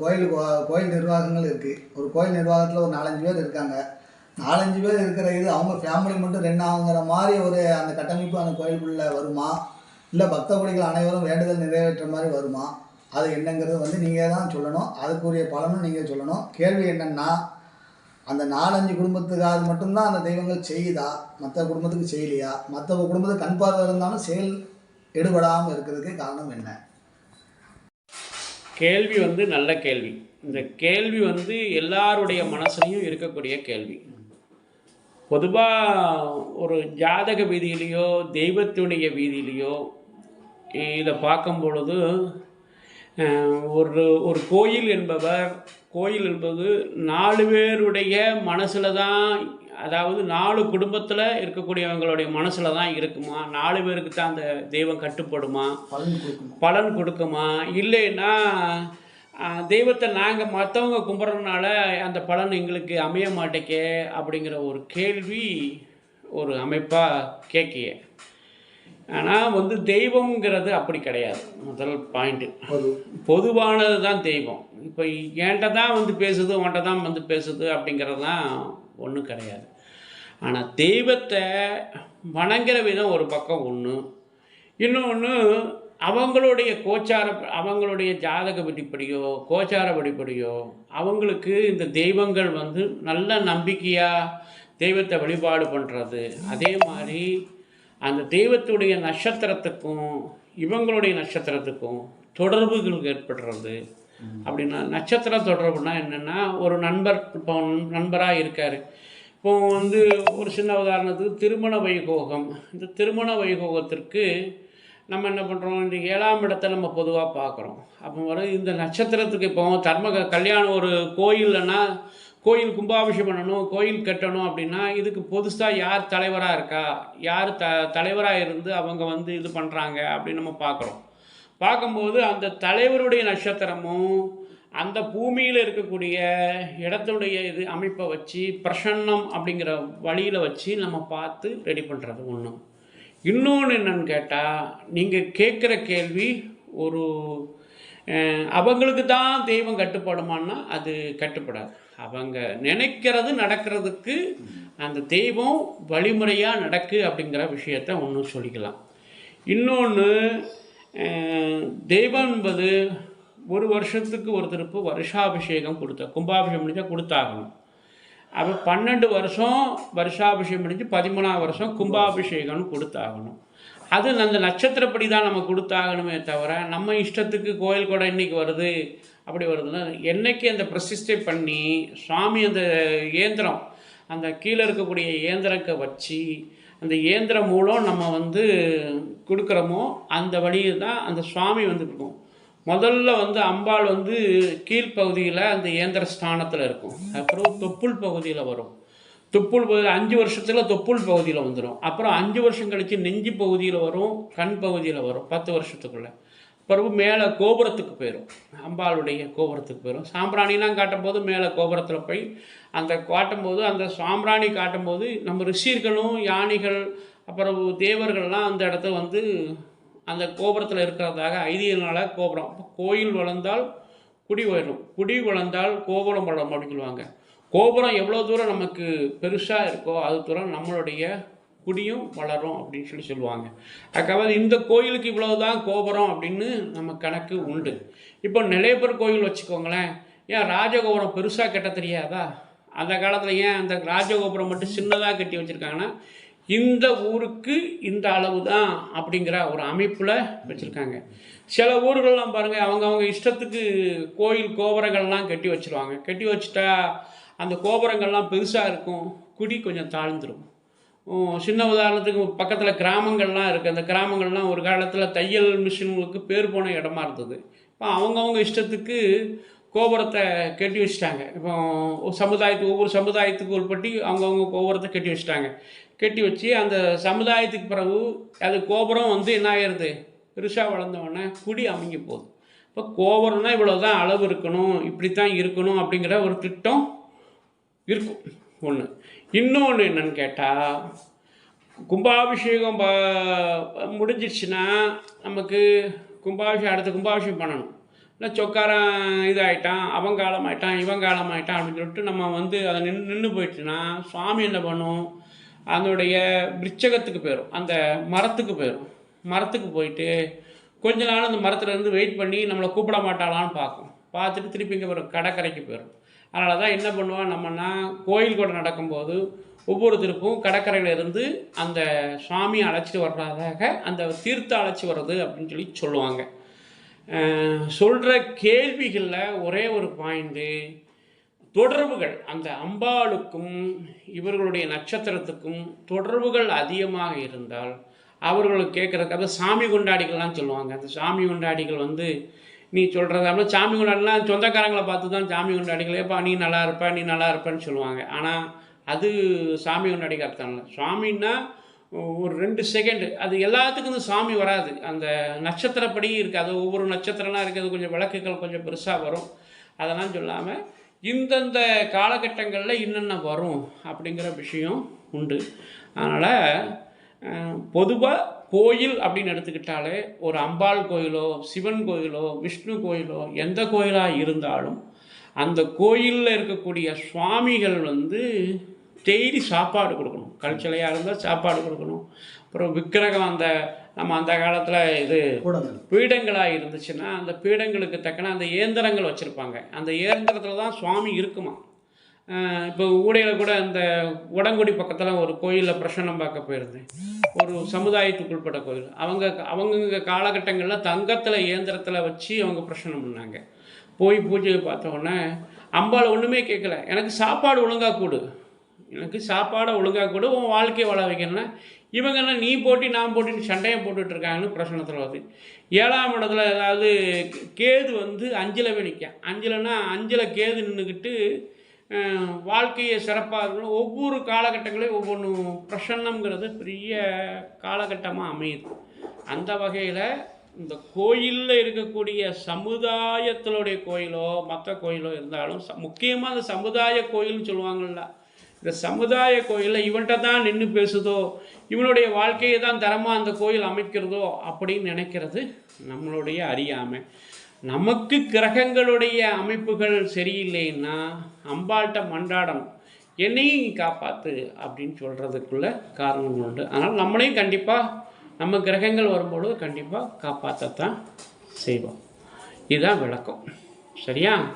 கோயில் கோயில் நிர்வாகங்கள் இருக்குது ஒரு கோயில் நிர்வாகத்தில் ஒரு நாலஞ்சு பேர் இருக்காங்க. நாலஞ்சு பேர் இருக்கிற இது அவங்க ஃபேமிலி மட்டும் ரெண்டு ஆகுங்கிற மாதிரி ஒரு அந்த கட்டமைப்பு அந்த கோயிலுக்குள்ளே வருமா? இல்லை பக்த அனைவரும் வேண்டுதல் நிறைவேற்ற மாதிரி வருமா? அது என்னங்கிறது வந்து நீங்கள் தான் சொல்லணும். அதுக்குரிய பலனும் நீங்கள் சொல்லணும். கேள்வி என்னென்னா அந்த நாலஞ்சு குடும்பத்துக்காக மட்டும்தான் அந்த தெய்வங்கள் செய்யுதா? மற்ற குடும்பத்துக்கு செய்யலையா? மற்ற குடும்பத்துக்கு கண் பார்வை இருந்தாலும் செயல் எடுபடாமல் இருக்கிறதுக்கு காரணம் என்ன? கேள்வி வந்து நல்ல கேள்வி. இந்த கேள்வி வந்து எல்லாருடைய மனசுலையும் இருக்கக்கூடிய கேள்வி. பொதுவாக ஒரு ஜாதக வீதியிலையோ தெய்வத்துடைய வீதியிலையோ இதை பார்க்கும் பொழுது ஒரு ஒரு கோயில் என்பவர் கோயில் என்பது நாலு பேருடைய மனசில் தான் அதாவது நாலு குடும்பத்தில் இருக்கக்கூடியவங்களுடைய மனசில் தான் இருக்குமா? நாலு பேருக்கு தான் அந்த தெய்வம் கட்டுப்படுமா? பலன் கொடுக்குமா? இல்லைன்னா தெய்வத்தை நாங்கள் மற்றவங்க கும்பிட்றதுனால அந்த பலன் எங்களுக்கு அமைய மாட்டேக்கே அப்படிங்கிற ஒரு கேள்வி ஒரு அமைப்பாக கேட்கிய ஆனால் வந்து தெய்வம்ங்கிறது அப்படி கிடையாது. முதல் பாயிண்ட்டு பொது. பொதுவானது தான் தெய்வம். இப்போ என்கிட்ட தான் வந்து பேசுது உன்கிட்ட தான் வந்து பேசுது அப்படிங்கிறது தான் ஒன்றும் கிடையாது. ஆனால் தெய்வத்தை வணங்குற விதம் ஒரு பக்கம் ஒன்று இன்னொன்று அவங்களுடைய கோச்சார அவங்களுடைய ஜாதக படிப்படியோ கோச்சார படிப்படியோ அவங்களுக்கு இந்த தெய்வங்கள் வந்து நல்ல நம்பிக்கையாக தெய்வத்தை வழிபாடு பண்ணுறது அதே மாதிரி அந்த தெய்வத்துடைய நட்சத்திரத்துக்கும் இவங்களுடைய நட்சத்திரத்துக்கும் தொடர்புகள் ஏற்படுறது. அப்படின்னா நட்சத்திரம் தொடர்புனா என்னென்னா ஒரு நண்பர் இப்போ நண்பராக இருக்கார். இப்போ வந்து ஒரு சின்ன உதாரணத்துக்கு திருமண வைகோகம். இந்த திருமண வைகோகத்திற்கு நம்ம என்ன பண்ணுறோம் இந்த ஏழாம் இடத்தை நம்ம பொதுவாக பார்க்குறோம். அப்போ வர இந்த நட்சத்திரத்துக்கு இப்போ தர்ம கல்யாணம் ஒரு கோயில்லன்னா கோயில் கும்பாபிஷேகம் பண்ணணும் கோயில் கட்டணும் அப்படின்னா இதுக்கு புதுசாக யார் தலைவராக இருக்கா? யார் த தலைவராக இருந்து அவங்க வந்து இது பண்ணுறாங்க அப்படின்னு நம்ம பார்க்குறோம். பார்க்கும்போது அந்த தலைவருடைய நட்சத்திரமும் அந்த பூமியில் இருக்கக்கூடிய இடத்துடைய இது அமைப்பை வச்சு பிரசன்னம் அப்படிங்கிற வழியில் வச்சு நம்ம பார்த்து ரெடி பண்ணுறது ஒன்று இன்னொன்று என்னன்னு கேட்டால் நீங்கள் கேட்குற கேள்வி ஒரு அவங்களுக்கு தான் தெய்வம் கட்டுப்படுமான்னா அது கட்டுப்படாது. அவங்க நினைக்கிறது நடக்கிறதுக்கு அந்த தெய்வம் வழிமுறையாக நடக்கு அப்படிங்கிற விஷயத்த ஒன்று சொல்லிக்கலாம். இன்னொன்று தெய்வம் என்பது ஒரு வருஷத்துக்கு ஒரு வருஷாபிஷேகம் கொடுத்த கும்பாபிஷேகம் முடிஞ்சால் கொடுத்தாகணும். அப்போ பன்னெண்டு வருஷம் வருஷாபிஷேகம் முடிஞ்சு பதிமூணாம் வருஷம் கும்பாபிஷேகம்னு கொடுத்தாகணும். அது அந்த நட்சத்திரப்படி தான் நம்ம கொடுத்தாகணுமே தவிர நம்ம இஷ்டத்துக்கு கோயில் கூட இன்றைக்கி வருது அப்படி வருதுன்னா என்னைக்கு அந்த பிரசிஷ்டை பண்ணி சுவாமி அந்த இயந்திரம் அந்த கீழே இருக்கக்கூடிய இயந்திரத்தை வச்சு அந்த இயந்திரம் மூலம் நம்ம வந்து கொடுக்குறோமோ அந்த வழியில் தான் அந்த சுவாமி வந்து இருக்கும். முதல்ல வந்து அம்பாள் வந்து கீழ்ப்பகுதியில் அந்த இயந்திர ஸ்தானத்தில் இருக்கும். அப்புறம் தொப்புள் பகுதியில் வரும். தொப்புள் பகுதி அஞ்சு வருஷத்தில் தொப்புள் பகுதியில் வந்துடும் அப்புறம் அஞ்சு வருஷம் கழித்து நெஞ்சு பகுதியில் வரும் கண் பகுதியில் வரும் பத்து வருஷத்துக்குள்ளே. பிறகு மேலே கோபுரத்துக்கு போயிடும் அம்பாளுடைய கோபுரத்துக்கு போயிடும் சாம்பிராணிலாம் காட்டும்போது மேலே கோபுரத்தில் போய் அந்த காட்டும்போது அந்த சாம்பிராணி காட்டும்போது நம்ம ரிஷிர்களும் யானைகள் அப்புறம் தேவர்கள்லாம் அந்த இடத்த வந்து அந்த கோபுரத்தில் இருக்கிறதாக ஐதீகனால கோபுரம். கோயில் வளர்ந்தால் குடி வளரும் குடி வளர்ந்தால் கோபுரம் வளரும் அப்படின்னு சொல்லுவாங்க. கோபுரம் எவ்வளோ தூரம் நமக்கு பெருசாக இருக்கோ அது தூரம் நம்மளுடைய குடியும் வளரும் அப்படின்னு சொல்லி சொல்லுவாங்க. அதுக்காக இந்த கோயிலுக்கு இவ்வளவு தான் கோபுரம் அப்படின்னு நம்ம கணக்கு உண்டு. இப்போ நிலையப்பர் கோயில் வச்சுக்கோங்களேன். ஏன் ராஜகோபுரம் பெருசாக கட்ட தெரியாதா? அந்த காலத்தில் ஏன் அந்த ராஜகோபுரம் மட்டும் சின்னதாக கட்டி வச்சுருக்காங்கன்னா இந்த ஊருக்கு இந்த அளவு தான் அப்படிங்கிற ஒரு அமைப்பில் வச்சுருக்காங்க. சில ஊர்கள்லாம் பாருங்கள் அவங்கவங்க இஷ்டத்துக்கு கோயில் கோபுரங்கள்லாம் கட்டி வச்சிருவாங்க. கட்டி வச்சுட்டா அந்த கோபுரங்கள்லாம் பெருசாக இருக்கும். குடி கொஞ்சம் தாழ்ந்துடும் சின்ன உதாரணத்துக்கு பக்கத்தில் கிராமங்கள்லாம் இருக்குது அந்த கிராமங்கள்லாம் ஒரு காலத்தில் தையல் மிஷின்களுக்கு பேர் போன இடமா இருந்தது. இப்போ அவங்கவுங்க இஷ்டத்துக்கு கோபுரத்தை கட்டி வச்சுட்டாங்க. இப்போ ஒரு சமுதாயத்துக்கு ஒவ்வொரு சமுதாயத்துக்கு உட்பட்டு அவங்கவுங்க கோபுரத்தை கட்டி வச்சுட்டாங்க. கட்டி வச்சு அந்த சமுதாயத்துக்கு பிறகு அது கோபுரம் வந்து என்ன ஆயிடுது பெருசாக வளர்ந்தவொடனே குடி அமைங்க போகுது. இப்போ கோபுரம்னா இவ்வளோ தான் அளவு இருக்கணும் இப்படி தான் இருக்கணும் அப்படிங்கிற ஒரு திட்டம் இருக்கும். ஒன்று இன்னொன்று என்னன்னு கேட்டால் கும்பாபிஷேகம் ப- முடிஞ்சிடுச்சுன்னா நமக்கு கும்பாபிஷேகம் அடுத்த கும்பாபிஷேகம் பண்ணணும். இல்லை சொக்காரன் இதாகிட்டான் அவன் காலம் ஆயிட்டான் இவன் காலம் ஆயிட்டான் அப்படின்னு சொல்லிட்டு நம்ம வந்து அதை நின்று நின்று போயிடுச்சுன்னா சுவாமி என்ன பண்ணும்? அதனுடைய விருச்சகத்துக்கு போயிடும் அந்த மரத்துக்கு போயிடும் மரத்துக்கு போயிட்டு கொஞ்ச நாள் அந்த மரத்துலேருந்து வெயிட் பண்ணி நம்மளை கூப்பிட மாட்டாளான்னு பார்க்கும். பார்த்துட்டு திருப்பி இங்கே ஒரு கடற்கரைக்கு போயிடும் அதனால தான் என்ன பண்ணுவோம் நம்மனா கோயில் கூட நடக்கும்போது ஒவ்வொரு திருப்பும் கடற்கரையிலிருந்து அந்த சுவாமியை அழைச்சிட்டு வர்றதாக அந்த தீர்த்த அழைச்சி வர்றது அப்படின்னு சொல்லி சொல்லுவாங்க. சொல்கிற கேள்விகளில் ஒரே ஒரு பாயிண்ட்டு தொடர்புகள். அந்த அம்பாளுக்கும் இவர்களுடைய நட்சத்திரத்துக்கும் தொடர்புகள் அதிகமாக இருந்தால் அவர்களுக்கு கேட்குறதுக்கு சாமி கொண்டாடிகள்லாம் சொல்லுவாங்க. அந்த சாமி கொண்டாடிகள் வந்து நீ சொல்கிறத சாமி கொண்டாடிலாம் சொந்தக்காரங்களை பார்த்து தான் சாமி கொண்டாடிங்களேப்பா நீ நல்லா இருப்ப நீ நல்லா இருப்பேன்னு சொல்லுவாங்க. ஆனால் அது சாமி கொண்டாடிக்கு அர்த்தம் இல்லை சுவாமின்னா ஒரு ரெண்டு செகண்டு அது எல்லாத்துக்கும் இந்த சாமி வராது. அந்த நட்சத்திரப்படி இருக்காது ஒவ்வொரு நட்சத்திரம்லாம் இருக்குது கொஞ்சம் விளக்குகள் கொஞ்சம் பெருசாக வரும். அதெல்லாம் சொல்லாமல் இந்தந்த காலகட்டங்களில் என்னென்ன வரும் அப்படிங்கிற விஷயம் உண்டு. அதனால் பொதுவாக கோயில் அப்படின்னு எடுத்துக்கிட்டாலே ஒரு அம்பாள் கோயிலோ சிவன் கோயிலோ விஷ்ணு கோயிலோ எந்த கோயிலாக இருந்தாலும் அந்த கோயிலில் இருக்கக்கூடிய சுவாமிகள் வந்து டெய்லி சாப்பாடு கொடுக்கணும். கல்ச்சலையாக இருந்தால் சாப்பாடு கொடுக்கணும். அப்புறம் விக்கிரகம் அந்த நம்ம அந்த காலத்தில் இது பீடங்களாக இருந்துச்சுன்னா அந்த பீடங்களுக்கு தக்கன அந்த இயந்திரங்கள் வச்சுருப்பாங்க. அந்த இயந்திரத்தில் தான் சுவாமி இருக்குமா? இப்போ ஊடையில் கூட அந்த உடங்குடி பக்கத்தில் ஒரு கோயிலில் பிரசன்னம் பார்க்க போயிருந்தேன். ஒரு சமுதாயத்துக்குள்பட்ட கோயில். அவங்க அவங்க காலகட்டங்களில் தங்கத்தில் இயந்திரத்தில் வச்சு அவங்க பிரசன்னம் பண்ணாங்க. போய் பூஜையை பார்த்தோன்னே உடனே ஒன்றுமே கேட்கல எனக்கு சாப்பாடு ஒழுங்காக கொடு. எனக்கு சாப்பாடை ஒழுங்காக கொடு. உன் வாழ்க்கையை வாழ வைக்கணும்னா இவங்க என்ன நீ போட்டி நான் போட்டின்னு சண்டையை போட்டுட்டு இருக்காங்கன்னு பிரச்சனத்தில் வருது. ஏழாம் இடத்துல ஏதாவது கேது வந்து அஞ்சில் நிற்கும் அஞ்சிலன்னா அஞ்சில் கேது நின்றுக்கிட்டு வாழ்க்கையை சிறப்பாக இருக்கணும் ஒவ்வொரு காலகட்டங்களையும் ஒவ்வொன்றும் பிரசன்னம்ங்கிறது பெரிய காலகட்டமாக அமையுது. அந்த வகையில் இந்த கோயிலில் இருக்கக்கூடிய சமுதாயத்தினுடைய கோயிலோ மற்ற கோயிலோ இருந்தாலும் முக்கியமாக அந்த சமுதாய கோயில்னு சொல்லுவாங்கள்ல இந்த சமுதாய கோயிலில் இவன்கிட்ட தான் நின்று பேசுதோ இவனுடைய வாழ்க்கையை தான் தரமாக அந்த கோயில் அமைக்கிறதோ அப்படின்னு நினைக்கிறது நம்மளுடைய அறியாமை. நமக்கு கிரகங்களுடைய அமைப்புகள் சரியில்லைன்னா அம்பாள்கிட்ட மண்டாடணும் என்னையும் நீ காப்பாற்று அப்படின்னு சொல்கிறதுக்குள்ள காரணம் உண்டு. அதனால் நம்மளையும் கண்டிப்பாக நம்ம கிரகங்கள் வரும்பொழுது கண்டிப்பாக காப்பாற்றத்தான் செய்வோம். இதுதான் விளக்கம். சரியா?